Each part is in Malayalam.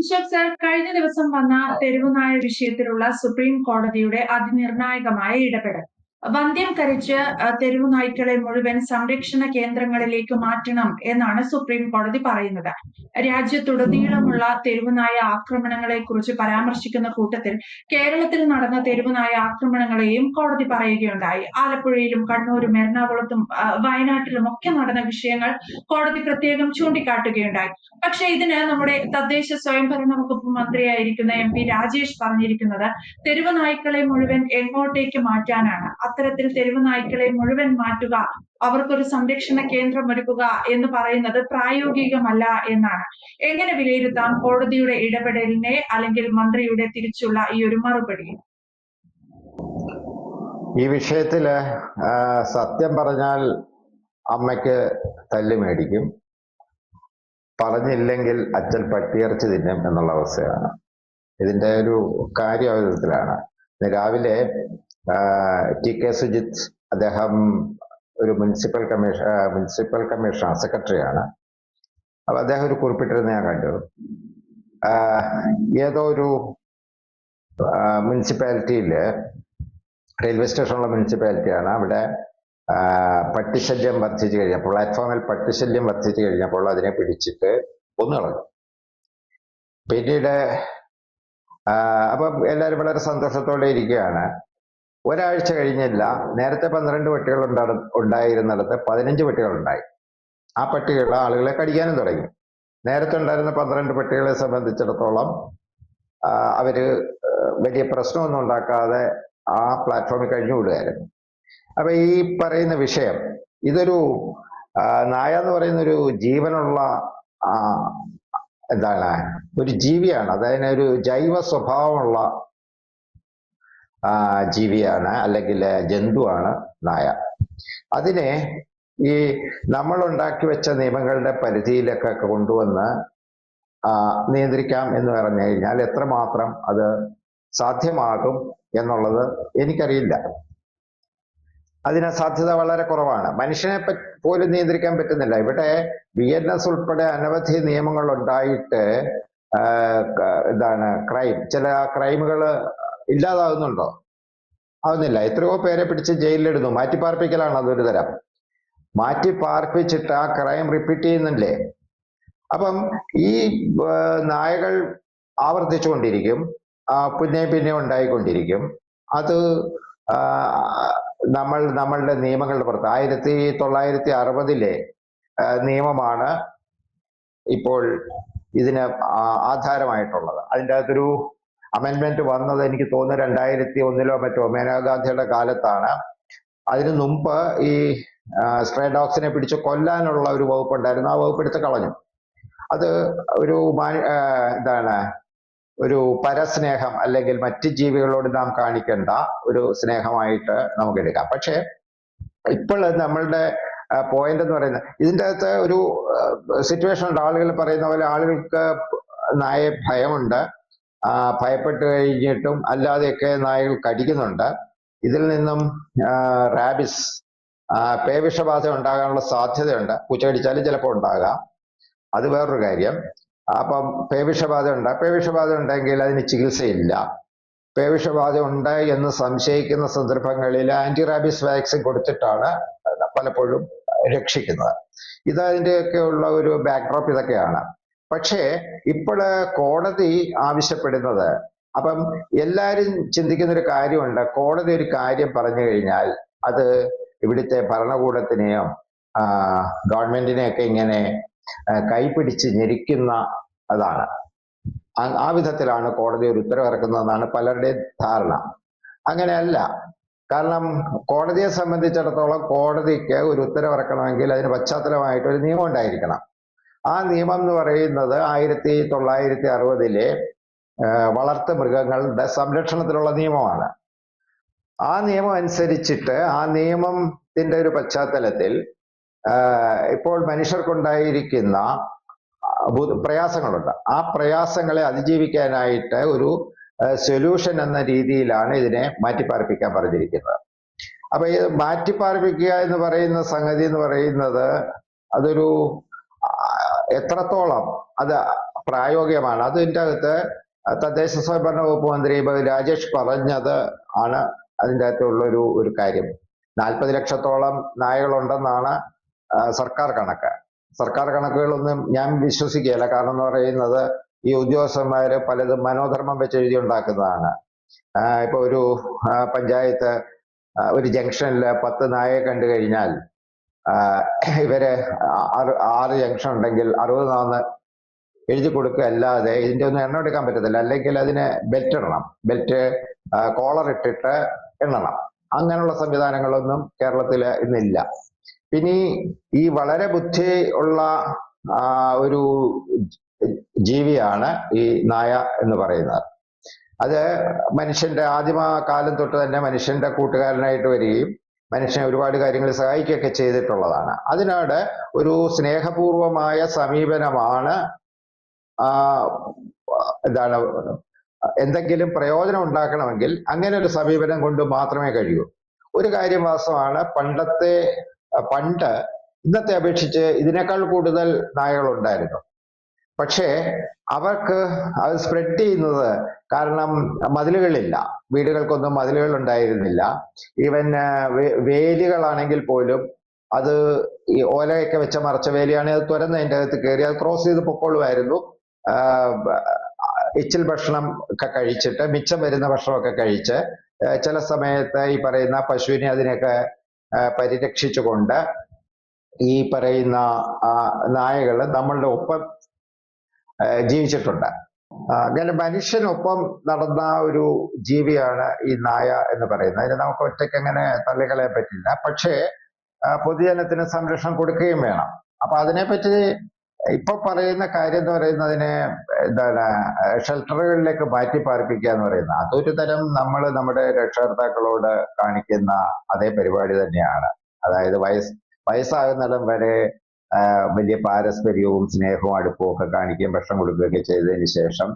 അശോക് സർ കഴിഞ്ഞ ദിവസം വന്ന തെരുവുനായ വിഷയത്തിലുള്ള സുപ്രീം കോടതിയുടെ അതിനിർണായകമായ ഇടപെടൽ. വന്ധ്യം കരിച്ച് തെരുവ് നായ്ക്കളെ മുഴുവൻ സംരക്ഷണ കേന്ദ്രങ്ങളിലേക്ക് മാറ്റണം എന്നാണ് സുപ്രീം കോടതി പറയുന്നത്. രാജ്യത്തുടനീളമുള്ള തെരുവുനായ ആക്രമണങ്ങളെ കുറിച്ച് പരാമർശിക്കുന്ന കൂട്ടത്തിൽ കേരളത്തിൽ നടന്ന തെരുവുനായ ആക്രമണങ്ങളെയും കോടതി പറയുകയുണ്ടായി. ആലപ്പുഴയിലും കണ്ണൂരും എറണാകുളത്തും വയനാട്ടിലും ഒക്കെ നടന്ന വിഷയങ്ങൾ കോടതി പ്രത്യേകം ചൂണ്ടിക്കാട്ടുകയുണ്ടായി. പക്ഷെ ഇതിന് നമ്മുടെ തദ്ദേശ സ്വയംഭരണ വകുപ്പ് മന്ത്രിയായിരിക്കുന്ന എം പി രാജേഷ് പറഞ്ഞിരിക്കുന്നത് തെരുവ് നായ്ക്കളെ മുഴുവൻ എങ്ങോട്ടേക്ക് മാറ്റാനാണ്. അത്തരത്തിൽ തെരുവ് നായ്ക്കളെ മുഴുവൻ മാറ്റുക അവർക്കൊരു സംരക്ഷണ കേന്ദ്രം ഒരുക്കുക എന്ന് പറയുന്നത് പ്രായോഗികമല്ല എന്നാണ്. എങ്ങനെ വിലയിരുത്താം കോടതിയുടെ ഇടപെടലിനെ അല്ലെങ്കിൽ മന്ത്രിയുടെ തിരിച്ചുള്ള ഈ ഒരു മറുപടി? ഈ വിഷയത്തിൽ സത്യം പറഞ്ഞാൽ അമ്മയ്ക്ക് തല്ല് മേടിക്കും. പറഞ്ഞില്ലെങ്കിൽ അച്ഛൻ പട്ടിയിറച്ചി തിന്നും എന്നുള്ള അവസ്ഥയാണ്. ഇതിന്റെ ഒരു കാര്യ ആ വിധത്തിലാണ് ഇന്ന് രാവിലെ ടി കെ സുജിത്ത് അദ്ദേഹം ഒരു മുനിസിപ്പൽ കമ്മീഷൻ മുനിസിപ്പൽ കമ്മീഷണർ സെക്രട്ടറിയാണ്. അപ്പൊ അദ്ദേഹം ഒരു കുറിപ്പിട്ടിരുന്ന ഞാൻ കണ്ടു. ഏതോ ഒരു മുനിസിപ്പാലിറ്റിയിൽ റെയിൽവേ സ്റ്റേഷനുള്ള മുനിസിപ്പാലിറ്റിയാണ്. അവിടെ പട്ടിശല്യം വർദ്ധിച്ചു കഴിഞ്ഞപ്പോൾ പ്ലാറ്റ്ഫോമിൽ പട്ടിശല്യം വർദ്ധിച്ചു കഴിഞ്ഞപ്പോൾ അതിനെ പിടിച്ചിട്ട് കൊന്നു കളഞ്ഞു പിന്നീട് അപ്പം എല്ലാവരും വളരെ സന്തോഷത്തോടെ ഇരിക്കുകയാണ്. ഒരാഴ്ച കഴിഞ്ഞില്ല. നേരത്തെ പന്ത്രണ്ട് പട്ടികൾ ഉണ്ടാ- ഉണ്ടായിരുന്നിടത്ത് പതിനഞ്ച് പട്ടികൾ ഉണ്ടായി. ആ പട്ടികൾ ആളുകളെ കടിക്കാനും തുടങ്ങി. നേരത്തെ ഉണ്ടായിരുന്ന പന്ത്രണ്ട് പട്ടികളെ സംബന്ധിച്ചിടത്തോളം അവർ വലിയ പ്രശ്നമൊന്നും ഉണ്ടാക്കാതെ ആ പ്ലാറ്റ്ഫോമിൽ കഴിഞ്ഞു വിടുകയായിരുന്നു. അപ്പൊ ഈ പറയുന്ന വിഷയം ഇതൊരു നായ എന്ന് പറയുന്ന ഒരു ജീവനുള്ള എന്താണ് ഒരു ജീവിയാണ്. അതായത് ഒരു ജൈവ സ്വഭാവമുള്ള ജീവിയാണ് അല്ലെങ്കിൽ ജന്തുവാണ് നായ. അതിനെ ഈ നമ്മൾ ഉണ്ടാക്കി വെച്ച നിയമങ്ങളുടെ പരിധിയിലൊക്കെ കൊണ്ടുവന്ന് നിയന്ത്രിക്കാം എന്ന് പറഞ്ഞു കഴിഞ്ഞാൽ എത്രമാത്രം അത് സാധ്യമാകും എന്നുള്ളത് എനിക്കറിയില്ല. അതിന് സാധ്യത വളരെ കുറവാണ്. മനുഷ്യനെ പോലും നിയന്ത്രിക്കാൻ പറ്റുന്നില്ല. ഇവിടെ ബി എൻ എസ് ഉൾപ്പെടെ അനവധി നിയമങ്ങൾ ഉണ്ടായിട്ട് എന്താണ് ക്രൈം ചില ക്രൈമുകൾ ഇല്ലാതാകുന്നുണ്ടോ? ആവുന്നില്ല. എത്രയോ പേരെ പിടിച്ച് ജയിലിലിടുന്നു. മാറ്റിപ്പാർപ്പിക്കലാണ് അതൊരു തരം. മാറ്റി പാർപ്പിച്ചിട്ട് ആ ക്രൈം റിപ്പീറ്റ് ചെയ്യുന്നില്ലേ? അപ്പം ഈ നായകൾ ആവർത്തിച്ചുകൊണ്ടിരിക്കും. പിന്നെയും പിന്നെയും ഉണ്ടായിക്കൊണ്ടിരിക്കും. അത് നമ്മൾ നമ്മളുടെ നിയമങ്ങളുടെ പുറത്ത് ആയിരത്തി തൊള്ളായിരത്തി അറുപതിലെ നിയമമാണ് ഇപ്പോൾ ഇതിന് ആധാരമായിട്ടുള്ളത്. അതിന്റെ അകത്തൊരു അമെൻമെന്റ് വന്നത് എനിക്ക് തോന്നുന്നു രണ്ടായിരത്തി ഒന്നിലോ മറ്റോ മേനകാഗാന്ധിയുടെ കാലത്താണ്. അതിനു മുമ്പ് ഈ സ്ട്രേ ഡോഗ്സിനെ പിടിച്ച് കൊല്ലാനുള്ള ഒരു വകുപ്പ് ഉണ്ടായിരുന്നു ആ വകുപ്പ് എടുത്ത് കളഞ്ഞു. അത് ഒരു എന്താണ് ഒരു പരസ്നേഹം അല്ലെങ്കിൽ മറ്റ് ജീവികളോട് നാം കാണിക്കേണ്ട ഒരു സ്നേഹമായിട്ട് നമുക്ക് എടുക്കാം. പക്ഷേ ഇപ്പോൾ നമ്മളുടെ പോയിന്റ് എന്ന് പറയുന്നത്. ഇതിന്റെ അകത്ത് ഒരു സിറ്റുവേഷൻ ഉണ്ട്. ആളുകൾ പറയുന്ന പോലെ ആളുകൾക്ക് നായെ ഭയമുണ്ട്. ഭയപ്പെട്ട് കഴിഞ്ഞിട്ടും അല്ലാതെയൊക്കെ നായകൾ കടിക്കുന്നുണ്ട്. ഇതിൽ നിന്നും റാബിസ് പേവിഷബാധ ഉണ്ടാകാനുള്ള സാധ്യതയുണ്ട്. പൂച്ച കടിച്ചാലും ചിലപ്പോൾ ഉണ്ടാകാം. അത് വേറൊരു കാര്യം. അപ്പം പേവിഷബാധ ഉണ്ട്. പേവിഷബാധ ഉണ്ടെങ്കിൽ അതിന് ചികിത്സയില്ല. പേവിഷബാധ ഉണ്ട് എന്ന് സംശയിക്കുന്ന സന്ദർഭങ്ങളിൽ ആന്റി റാബിസ് വാക്സിൻ കൊടുത്തിട്ടാണ് പലപ്പോഴും രക്ഷിക്കുന്നത്. ഇത് അതിന്റെയൊക്കെ ഉള്ള ഒരു ബാക്ക്ഡ്രോപ്പ് ഇതൊക്കെയാണ്. പക്ഷേ ഇപ്പോൾ കോടതി ആവശ്യപ്പെടുന്നത് അപ്പം എല്ലാവരും ചിന്തിക്കുന്ന ഒരു കാര്യമുണ്ട്. കോടതി ഒരു കാര്യം പറഞ്ഞു കഴിഞ്ഞാൽ അത് ഇവിടുത്തെ ഭരണകൂടത്തിനെയും ഗവൺമെന്റിനെയൊക്കെ ഇങ്ങനെ കൈപിടിച്ച് ഞെരിക്കുന്ന അതാണ്. ആ വിധത്തിലാണ് കോടതി ഒരു ഉത്തരവിറക്കുന്നതെന്നാണ് പലരുടെയും ധാരണ. അങ്ങനെയല്ല. കാരണം കോടതിയെ സംബന്ധിച്ചിടത്തോളം കോടതിക്ക് ഒരു ഉത്തരവിറക്കണമെങ്കിൽ അതിന് പശ്ചാത്തലമായിട്ട് ഒരു നിയമം ഉണ്ടായിരിക്കണം. ആ നിയമം എന്ന് പറയുന്നത് ആയിരത്തി തൊള്ളായിരത്തി അറുപതിലെ വളർത്തു മൃഗങ്ങളുടെ സംരക്ഷണത്തിലുള്ള നിയമമാണ്. ആ നിയമം അനുസരിച്ചിട്ട് ആ നിയമത്തിന്റെ ഒരു പശ്ചാത്തലത്തിൽ ഇപ്പോൾ മനുഷ്യർക്കുണ്ടായിരിക്കുന്ന പ്രയാസങ്ങളുണ്ട്. ആ പ്രയാസങ്ങളെ അതിജീവിക്കാനായിട്ട് ഒരു സൊല്യൂഷൻ എന്ന രീതിയിലാണ് ഇതിനെ മാറ്റിപ്പാർപ്പിക്കാൻ പറഞ്ഞിരിക്കുന്നത്. അപ്പൊ ഇത് മാറ്റിപ്പാർപ്പിക്കുക എന്ന് പറയുന്ന സംഗതി എന്ന് പറയുന്നത് അതൊരു എത്രത്തോളം അത് പ്രായോഗികമാണ്. അതിന്റെ അകത്ത് തദ്ദേശ സ്വയംഭരണ വകുപ്പ് മന്ത്രി രാജേഷ് പറഞ്ഞത് ആണ് അതിന്റെ അകത്തുള്ള ഒരു ഒരു കാര്യം. നാൽപ്പത് ലക്ഷത്തോളം നായകളുണ്ടെന്നാണ് സർക്കാർ കണക്ക്. സർക്കാർ കണക്കുകളൊന്നും ഞാൻ വിശ്വസിക്കുകയില്ല. കാരണം എന്ന് പറയുന്നത് ഈ ഉദ്യോഗസ്ഥന്മാര് പലതും മനോധർമ്മം വെച്ച് എഴുതി ഉണ്ടാക്കുന്നതാണ് ഇപ്പൊ ഒരു പഞ്ചായത്ത് ഒരു ജംഗ്ഷനിൽ പത്ത് നായയെ കണ്ടു കഴിഞ്ഞാൽ ഇവർ ആറ് ജംഗ്ഷൻ ഉണ്ടെങ്കിൽ അറുപത് നാന്ന് എഴുതി കൊടുക്കുക അല്ലാതെ ഇതിന്റെ ഒന്നും എണ്ണം എടുക്കാൻ പറ്റത്തില്ല. അല്ലെങ്കിൽ അതിന് ബെൽറ്റ് ഇടണം. ബെൽറ്റ് കോളർ ഇട്ടിട്ട് എണ്ണണം. അങ്ങനെയുള്ള സംവിധാനങ്ങളൊന്നും കേരളത്തിൽ ഇന്നില്ല. പിന്നെ ഈ വളരെ ബുദ്ധി ഉള്ള ഒരു ജീവിയാണ് ഈ നായ എന്ന് പറയുന്നത്. അത് മനുഷ്യന്റെ ആദിമ കാലം തൊട്ട് തന്നെ മനുഷ്യന്റെ കൂട്ടുകാരനായിട്ട് വരികയും മനുഷ്യനെ ഒരുപാട് കാര്യങ്ങൾ സഹായിക്കുകയൊക്കെ ചെയ്തിട്ടുള്ളതാണ്. അതിനോട് ഒരു സ്നേഹപൂർവമായ സമീപനമാണ് എന്താണ് എന്തെങ്കിലും പ്രയോജനം ഉണ്ടാക്കണമെങ്കിൽ അങ്ങനെ ഒരു സമീപനം കൊണ്ട് മാത്രമേ കഴിയൂ. ഒരു കാര്യം വാസ്തവമാണ് പണ്ടത്തെ പണ്ട് ഇന്നത്തെ അപേക്ഷിച്ച് ഇതിനേക്കാൾ കൂടുതൽ നായകളുണ്ടായിരുന്നു. പക്ഷേ അവർക്ക് അത് സ്പ്രെഡ് ചെയ്യുന്നത് കാരണം മതിലുകളില്ല. വീടുകൾക്കൊന്നും മതിലുകൾ ഉണ്ടായിരുന്നില്ല. ഈവൻ വേലികളാണെങ്കിൽ പോലും അത് ഈ ഓലയൊക്കെ വെച്ച മറച്ച വേലിയാണെങ്കിൽ അത് തുരന്ന് അതിന്റെ അകത്ത് കയറി അത് ക്രോസ് ചെയ്ത് പൊക്കോളുമായിരുന്നു. ഇച്ചിൽ ഭക്ഷണം ഒക്കെ കഴിച്ചിട്ട് മിച്ചം വരുന്ന ഭക്ഷണമൊക്കെ കഴിച്ച് ചില സമയത്ത് ഈ പറയുന്ന പശുവിനെ അതിനെയൊക്കെ പരിരക്ഷിച്ചുകൊണ്ട് ഈ പറയുന്ന നായകൾ നമ്മളുടെ ഒപ്പം ജീവിച്ചിട്ടുണ്ട്. അങ്ങനെ മനുഷ്യനൊപ്പം നടന്ന ഒരു ജീവിയാണ് ഈ നായ എന്ന് പറയുന്നത്. അതിന് നമുക്ക് ഒറ്റയ്ക്ക് അങ്ങനെ തള്ളിക്കളയാൻ പറ്റില്ല. പക്ഷേ പൊതുജനത്തിന് സംരക്ഷണം കൊടുക്കുകയും വേണം. അപ്പൊ അതിനെപ്പറ്റി ഇപ്പൊ പറയുന്ന കാര്യം എന്ന് പറയുന്നതിനെ എന്താണ് ഷെൽട്ടറുകളിലേക്ക് മാറ്റി പാർപ്പിക്കുക എന്ന് പറയുന്നത് അതൊരു തരം നമ്മൾ നമ്മുടെ രക്ഷകർത്താക്കളോട് കാണിക്കുന്ന അതേ പരിപാടി തന്നെയാണ്. അതായത് വയസ്സ് വയസ്സാകുന്നിടം വരെ വലിയ പാരസ്പര്യവും സ്നേഹവും അടുപ്പവും ഒക്കെ കാണിക്കുകയും ഭക്ഷണം കൊടുക്കുകയൊക്കെ ചെയ്തതിന് ശേഷം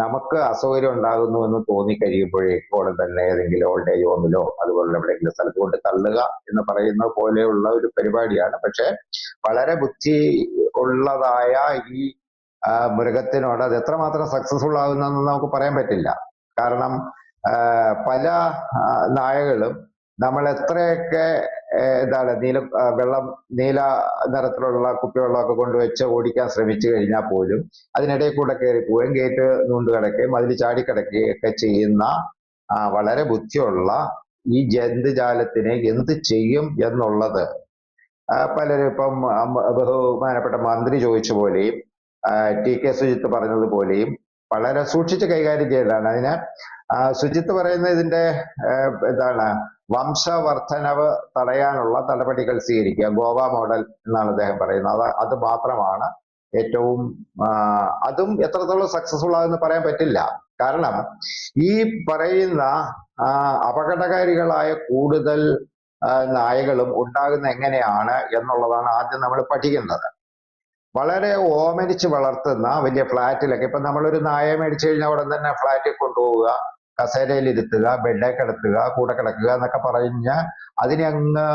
നമുക്ക് അസൗകര്യം ഉണ്ടാകുന്നു എന്ന് തോന്നിക്കഴിയുമ്പോഴേക്കും ഉടൻ തന്നെ ഏതെങ്കിലും ഓൾഡ് ഏജ് ഹോമിലോ അതുപോലുള്ള എവിടെയെങ്കിലും സ്ഥലത്ത് കൊണ്ട് തള്ളുക എന്ന് പറയുന്ന പോലെയുള്ള ഒരു പരിപാടിയാണ്. പക്ഷെ വളരെ ബുദ്ധി ഉള്ളതായ ഈ മൃഗത്തിനോട് അത് എത്രമാത്രം സക്സസ്ഫുൾ ആകുന്നതെന്ന് നമുക്ക് പറയാൻ പറ്റില്ല. കാരണം പല നായകളും നമ്മൾ എത്രയൊക്കെ എന്താണ് നീല വെള്ളം നീല നിറത്തിലുള്ള കുപ്പിവെള്ളമൊക്കെ കൊണ്ടുവച്ച് ഓടിക്കാൻ ശ്രമിച്ചു കഴിഞ്ഞാൽ പോലും അതിനിടയിൽ കൂടെ കയറി പോവുകയും ഗേറ്റ് നൂണ്ട് കിടക്കുകയും അതിൽ ചാടിക്കിടക്കുകയും ഒക്കെ ചെയ്യുന്ന വളരെ ബുദ്ധിയുള്ള ഈ ജന്തുജാലത്തിനെ എന്ത് ചെയ്യും എന്നുള്ളത് പലരും ഇപ്പം ബഹുമാനപ്പെട്ട മന്ത്രി ചോദിച്ച പോലെയും ടി കെ സുജിത്ത് പറഞ്ഞതുപോലെയും വളരെ സൂക്ഷിച്ച് കൈകാര്യം ചെയ്തതാണ്. അതിന് ശുചിത്വ പറയുന്ന ഇതിന്റെ എന്താണ് വംശവർദ്ധനവ് തടയാനുള്ള നടപടികൾ സ്വീകരിക്കുക. ഗോവ മോഡൽ എന്നാണ് അദ്ദേഹം പറയുന്നത്. അത് അത് മാത്രമാണ് ഏറ്റവും അതും എത്രത്തോളം സക്സസ്ഫുൾ ആകുമെന്ന് പറയാൻ പറ്റില്ല. കാരണം ഈ പറയുന്ന അപകടകാരികളായ കൂടുതൽ നായകളും ഉണ്ടാകുന്ന എങ്ങനെയാണ് എന്നുള്ളതാണ് ആദ്യം നമ്മൾ പഠിക്കേണ്ടത് വളരെ ഓമനിച്ച് വളർത്തുന്ന വലിയ ഫ്ലാറ്റിലൊക്കെ. ഇപ്പൊ നമ്മളൊരു നായ മേടിച്ചു കഴിഞ്ഞാൽ ഉടൻ തന്നെ ഫ്ലാറ്റിൽ കൊണ്ടുപോവുക കസേരയിൽ ഇരുത്തുക ബെഡേ കിടത്തുക കൂടെ കിടക്കുക എന്നൊക്കെ പറഞ്ഞ് അതിനെ അങ്ങ്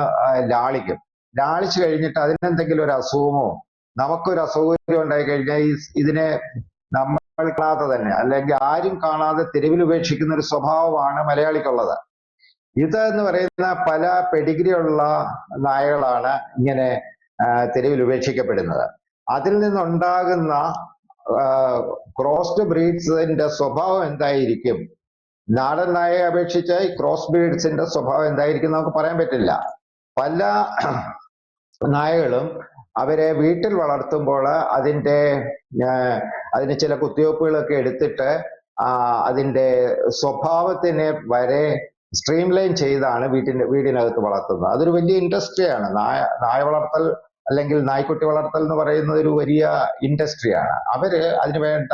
ലാളിക്കും. ലാളിച്ചു കഴിഞ്ഞിട്ട് അതിനെന്തെങ്കിലും ഒരു അസുഖമോ നമുക്കൊരു അസൗകര്യം ഉണ്ടായി കഴിഞ്ഞാൽ ഈ ഇതിനെ നമ്മൾ കാണാതെ തന്നെ അല്ലെങ്കിൽ ആരും കാണാതെ തെരുവിൽ ഉപേക്ഷിക്കുന്ന ഒരു സ്വഭാവമാണ് മലയാളിക്കുള്ളത്. ഇത് എന്ന് പറയുന്ന പല പെഡിഗ്രി ഉള്ള നായകളാണ് ഇങ്ങനെ തെരുവിൽ ഉപേക്ഷിക്കപ്പെടുന്നത്. അതിൽ നിന്നുണ്ടാകുന്ന ക്രോസ്ഡ് ബ്രീഡ്സിന്റെ സ്വഭാവം എന്തായിരിക്കും? നാടൻ നായയെ അപേക്ഷിച്ച് ഈ ക്രോസ് ബ്രീഡ്സിന്റെ സ്വഭാവം എന്തായിരിക്കും നമുക്ക് പറയാൻ പറ്റില്ല. പല നായകളും അവരെ വീട്ടിൽ വളർത്തുമ്പോൾ അതിന്റെ അതിന് ചില കുത്തിവയ്പ്പുകളൊക്കെ എടുത്തിട്ട് ആ, അതിന്റെ സ്വഭാവത്തിനെ വരെ സ്ട്രീം ലൈൻ ചെയ്താണ് വീട്ടിന്റെ വീടിനകത്ത് വളർത്തുന്നത്. അതൊരു വലിയ ഇൻഡസ്ട്രിയാണ് നായ നായ വളർത്തൽ അല്ലെങ്കിൽ നായ്ക്കുട്ടി വളർത്തൽ എന്ന് പറയുന്ന ഒരു വലിയ ഇൻഡസ്ട്രിയാണ് അവർ അതിന് വേണ്ട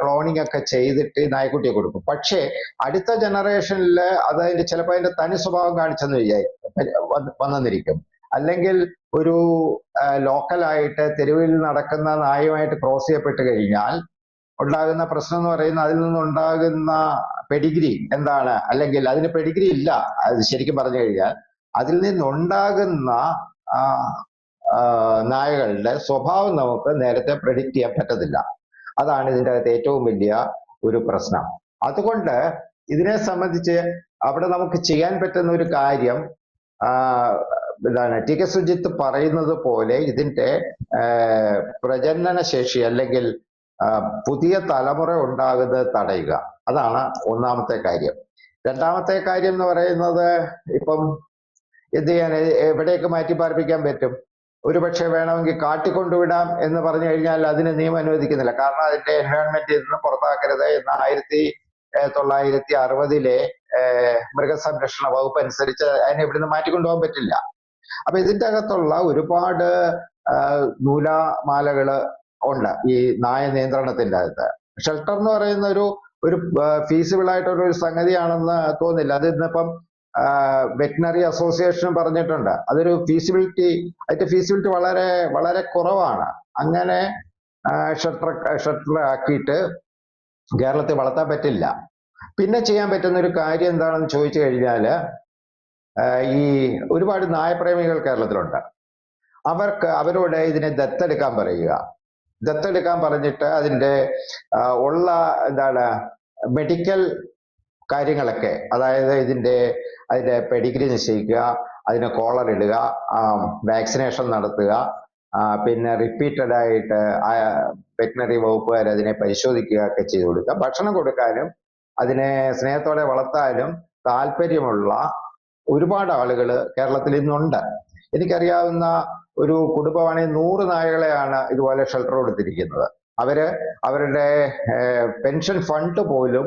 ക്ലോണിംഗ് ഒക്കെ ചെയ്തിട്ട് നായ്ക്കുട്ടിയെ കൊടുക്കും. പക്ഷേ അടുത്ത ജനറേഷനിൽ അത് അതിന്റെ ചിലപ്പോൾ അതിന്റെ തനി സ്വഭാവം കാണിച്ചെന്ന് വിചാരിക്കും വന്നെന്നിരിക്കും. അല്ലെങ്കിൽ ഒരു ലോക്കലായിട്ട് തെരുവിൽ നടക്കുന്ന നായുമായിട്ട് ക്രോസ് ചെയ്യപ്പെട്ട് കഴിഞ്ഞാൽ ഉണ്ടാകുന്ന പ്രശ്നം എന്ന് പറയുന്നത് അതിൽ നിന്നുണ്ടാകുന്ന പെഡിഗ്രി എന്താണ്? അല്ലെങ്കിൽ അതിന് പെഡിഗ്രി ഇല്ല. അത് ശരിക്കും പറഞ്ഞു കഴിഞ്ഞാൽ അതിൽ നിന്നുണ്ടാകുന്ന നായകളുടെ സ്വഭാവം നമുക്ക് നേരത്തെ പ്രെഡിക്റ്റ് ചെയ്യാൻ പറ്റത്തില്ല. അതാണ് ഇതിന്റെ അകത്ത് ഏറ്റവും വലിയ ഒരു പ്രശ്നം. അതുകൊണ്ട് ഇതിനെ സംബന്ധിച്ച് അവിടെ നമുക്ക് ചെയ്യാൻ പറ്റുന്ന ഒരു കാര്യം ഇതാണ്. ടി കെ സുജിത്ത് പറയുന്നത് പോലെ ഇതിന്റെ പ്രജനന ശേഷി അല്ലെങ്കിൽ പുതിയ തലമുറ ഉണ്ടാകുന്നത് തടയുക. അതാണ് ഒന്നാമത്തെ കാര്യം. രണ്ടാമത്തെ കാര്യം എന്ന് പറയുന്നത് ഇപ്പം എന്ത് ചെയ്യാൻ എവിടെയൊക്കെ മാറ്റി പാർപ്പിക്കാൻ പറ്റും? ഒരുപക്ഷെ വേണമെങ്കിൽ കാട്ടിക്കൊണ്ടുവിടാം എന്ന് പറഞ്ഞു കഴിഞ്ഞാൽ അതിന് നിയമം അനുവദിക്കുന്നില്ല. കാരണം അതിന്റെ എൻവയോൺമെന്റ് നിന്ന് പുറത്താക്കരുത് എന്ന ആയിരത്തി തൊള്ളായിരത്തി അറുപതിലെ മൃഗസംരക്ഷണ വകുപ്പ് അനുസരിച്ച് അതിനെ ഇവിടുന്ന് മാറ്റിക്കൊണ്ടുപോകാൻ പറ്റില്ല. അപ്പൊ ഇതിന്റെ അകത്തുള്ള ഒരുപാട് നൂലാമാലകൾ ഉണ്ട് ഈ നായ നിയന്ത്രണത്തിന്റെ അകത്ത്. ഷെൽട്ടർ എന്ന് പറയുന്ന ഒരു ഒരു ഫീസിബിൾ ആയിട്ടുള്ള ഒരു സംഗതിയാണെന്ന് തോന്നില്ല അത് ഇന്നിപ്പം വെറ്റിനറി അസോസിയേഷൻ പറഞ്ഞിട്ടുണ്ട്. അതൊരു ഫീസിബിലിറ്റി അതിന്റെ ഫീസിബിലിറ്റി വളരെ വളരെ കുറവാണ്. അങ്ങനെ ഷട്ടർ ഷട്ടർ ആക്കിയിട്ട് കേരളത്തിൽ വളർത്താൻ പറ്റില്ല. പിന്നെ ചെയ്യാൻ പറ്റുന്ന ഒരു കാര്യം എന്താണെന്ന് ചോദിച്ചു കഴിഞ്ഞാൽ ഈ ഒരുപാട് നായപ്രേമികൾ കേരളത്തിലുണ്ട്. അവർക്ക് അവരോട് ഇതിനെ ദത്തെടുക്കാൻ പറയുക. ദത്തെടുക്കാൻ പറഞ്ഞിട്ട് അതിന്റെ ഉള്ള എന്താണ് മെഡിക്കൽ കാര്യങ്ങളൊക്കെ. അതായത് ഇതിന്റെ അതിന്റെ പെഡിഗ്രി നിശ്ചയിക്കുക അതിന് കോളർ ഇടുക വാക്സിനേഷൻ നടത്തുക പിന്നെ റിപ്പീറ്റഡ് ആയിട്ട് വെറ്റിനറി വകുപ്പുകാർ അതിനെ പരിശോധിക്കുക ഒക്കെ ചെയ്തു കൊടുക്കുക. ഭക്ഷണം കൊടുക്കാനും അതിനെ സ്നേഹത്തോടെ വളർത്താനും താല്പര്യമുള്ള ഒരുപാട് ആളുകൾ കേരളത്തിൽ ഇന്നുണ്ട്. എനിക്കറിയാവുന്ന ഒരു കുടുംബമാണെങ്കിൽ നൂറ് നായകളെയാണ് ഇതുപോലെ ഷെൽട്ടർ കൊടുത്തിരിക്കുന്നത്. അവർ അവരുടെ പെൻഷൻ ഫണ്ട് പോലും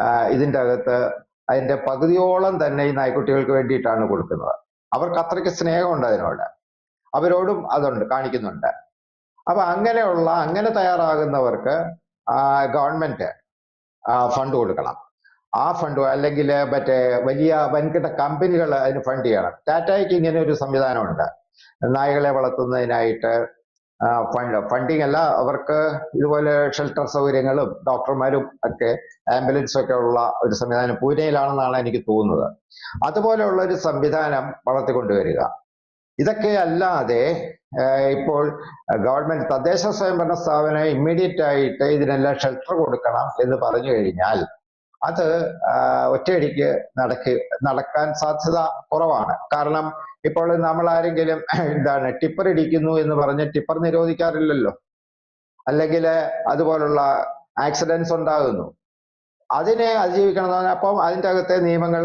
ആ, ഇതിന്റെ അകത്ത് അതിന്റെ പകുതിയോളം തന്നെ ഈ നായ്ക്കുട്ടികൾക്ക് വേണ്ടിയിട്ടാണ് കൊടുക്കുന്നത്. അവർക്ക് അത്രയ്ക്ക് സ്നേഹമുണ്ട് അതിനോട്. അവരോടും അതുണ്ട് കാണിക്കുന്നുണ്ട്. അപ്പൊ അങ്ങനെയുള്ള അങ്ങനെ തയ്യാറാകുന്നവർക്ക് ഗവൺമെന്റ് ഫണ്ട് കൊടുക്കണം. ആ ഫണ്ട് അല്ലെങ്കിൽ മറ്റേ വലിയ വൻകിട കമ്പനികൾ അതിന് ഫണ്ട് ചെയ്യണം. ടാറ്റയ്ക്ക് ഇങ്ങനെ ഒരു സംവിധാനമുണ്ട്. നായകളെ വളർത്തുന്നതിനായിട്ട് ഫണ്ട് ഫണ്ടിങ് അല്ല അവർക്ക് ഇതുപോലെ ഷെൽട്ടർ സൗകര്യങ്ങളും ഡോക്ടർമാരും ഒക്കെ ആംബുലൻസും ഒക്കെ ഉള്ള ഒരു സംവിധാനം പൂനെയിലാണെന്നാണ് എനിക്ക് തോന്നുന്നത്. അതുപോലെയുള്ള ഒരു സംവിധാനം വളർത്തിക്കൊണ്ടുവരിക. ഇതൊക്കെ അല്ലാതെ ഇപ്പോൾ ഗവൺമെന്റ് തദ്ദേശ സ്വയംഭരണ സ്ഥാപനം ഇമ്മീഡിയറ്റ് ആയിട്ട് ഇതിനെല്ലാം ഷെൽട്ടർ കൊടുക്കണം എന്ന് പറഞ്ഞു കഴിഞ്ഞാൽ അത് ഒറ്റയടിക്ക് നടക്ക് നടക്കാൻ സാധ്യത കുറവാണ്. കാരണം ഇപ്പോൾ നമ്മൾ ആരെങ്കിലും എന്താണ് ടിപ്പർ ഇടിക്കുന്നു എന്ന് പറഞ്ഞ് ടിപ്പർ നിരോധിക്കാറില്ലല്ലോ. അല്ലെങ്കിൽ അതുപോലുള്ള ആക്സിഡൻസ് ഉണ്ടാകുന്നു. അതിനെ അതിജീവിക്കണം എന്ന് പറഞ്ഞാൽ അപ്പം അതിന്റെ അകത്തെ നിയമങ്ങൾ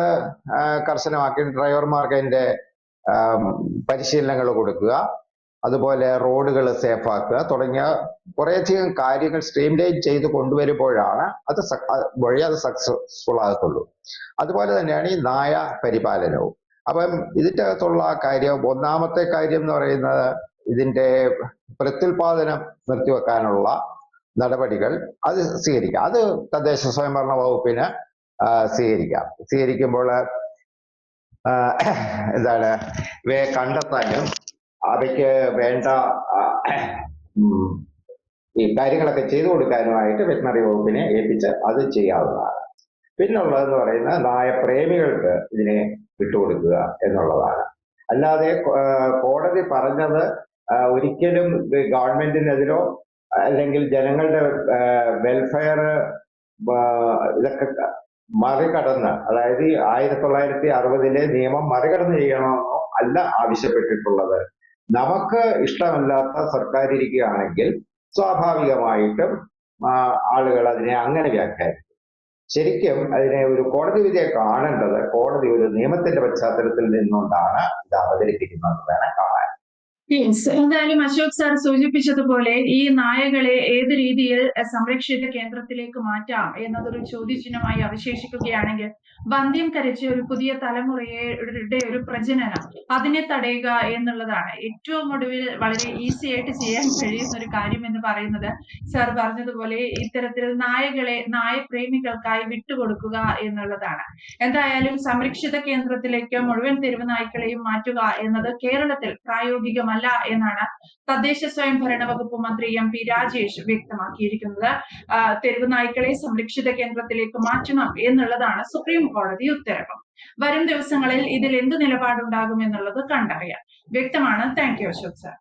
കർശനമാക്കി ഡ്രൈവർമാർക്ക് അതിന്റെ പരിശീലനങ്ങൾ കൊടുക്കുക. അതുപോലെ റോഡുകൾ സേഫ് ആക്കുക തുടങ്ങിയ കുറേയധികം കാര്യങ്ങൾ സ്ട്രീം ലൈൻ ചെയ്ത് കൊണ്ടുവരുമ്പോഴാണ് അത് വഴി അത് സക്സസ്ഫുൾ ആകത്തുള്ളൂ. അതുപോലെ തന്നെയാണ് ഈ നായ പരിപാലനവും. അപ്പം ഇതിന്റെ അകത്തുള്ള കാര്യം ഒന്നാമത്തെ കാര്യം എന്ന് പറയുന്നത് ഇതിന്റെ പ്രത്യുൽപാദനം നിർത്തിവെക്കാനുള്ള നടപടികൾ അത് സ്വീകരിക്കാം. അത് തദ്ദേശ സ്വയംഭരണ വകുപ്പിന് സ്വീകരിക്കാം. സ്വീകരിക്കുമ്പോൾ എന്താണ് ഇവയെ കണ്ടെത്താനും അവയ്ക്ക് വേണ്ട ഈ കാര്യങ്ങളൊക്കെ ചെയ്തു കൊടുക്കാനുമായിട്ട് വെറ്റിനറി വകുപ്പിനെ ഏൽപ്പിച്ച് അത് ചെയ്യാവുന്നതാണ്. പിന്നുള്ളതെന്ന് പറയുന്നത് നായപ്രേമികൾക്ക് ഇതിനെ വിട്ടുകൊടുക്കുക എന്നുള്ളതാണ്. അല്ലാതെ കോടതി പറഞ്ഞത് ഒരിക്കലും ഗവൺമെന്റിനെതിരോ അല്ലെങ്കിൽ ജനങ്ങളുടെ വെൽഫെയർ ഇതൊക്കെ മറികടന്ന് അതായത് ആയിരത്തി തൊള്ളായിരത്തി അറുപതിലെ നിയമം മറികടന്ന് ചെയ്യണമെന്നോ അല്ല ആവശ്യപ്പെട്ടിട്ടുള്ളത്. നമുക്ക് ഇഷ്ടമല്ലാത്ത സർക്കാർ ഇരിക്കുകയാണെങ്കിൽ സ്വാഭാവികമായിട്ടും ആളുകൾ അതിനെ അങ്ങനെ വ്യാഖ്യാനിക്കും. ശരിക്കും അതിനെ ഒരു കോടതി വിധിയെ കാണേണ്ടത് കോടതി ഒരു നിയമത്തിന്റെ പശ്ചാത്തലത്തിൽ നിന്നുകൊണ്ടാണ് ഇത് അവതരിപ്പിക്കുന്നത് വേണം കാണാൻ. യെസ് എന്തായാലും അശോക് സാർ സൂചിപ്പിച്ചതുപോലെ ഈ നായകളെ ഏത് രീതിയിൽ സംരക്ഷിത കേന്ദ്രത്തിലേക്ക് മാറ്റാം എന്നതൊരു ചോദ്യചിഹ്നമായി അവശേഷിക്കുകയാണെങ്കിൽ വന്ധ്യം കരച്ച് ഒരു പുതിയ തലമുറയുടെ ഒരു പ്രജനനം അതിനെ തടയുക എന്നുള്ളതാണ്. ഏറ്റവും ഒടുവിൽ വളരെ ഈസി ആയിട്ട് ചെയ്യാൻ കഴിയുന്ന ഒരു കാര്യം എന്ന് പറയുന്നത് സാർ പറഞ്ഞതുപോലെ ഇത്തരത്തിൽ നായകളെ നായപ്രേമികൾക്കായി വിട്ടുകൊടുക്കുക എന്നുള്ളതാണ്. എന്തായാലും സംരക്ഷിത കേന്ദ്രത്തിലേക്ക് മുഴുവൻ തെരുവ് നായ്ക്കളെയും മാറ്റുക എന്നത് കേരളത്തിൽ പ്രായോഗികമല്ല. തീരുമാനമല്ല എന്നാണ് തദ്ദേശ സ്വയംഭരണ വകുപ്പ് മന്ത്രി എം പി രാജേഷ് വ്യക്തമാക്കിയിരിക്കുന്നത്. തെരുവ് നായ്ക്കളെ സംരക്ഷിത കേന്ദ്രത്തിലേക്ക് മാറ്റണം എന്നുള്ളതാണ് സുപ്രീം കോടതി ഉത്തരവ്. വരും ദിവസങ്ങളിൽ ഇതിൽ എന്ത് നിലപാടുണ്ടാകും എന്നുള്ളത് കണ്ടറിയാം. വ്യക്തമാണ്. Thank you Ashok sir.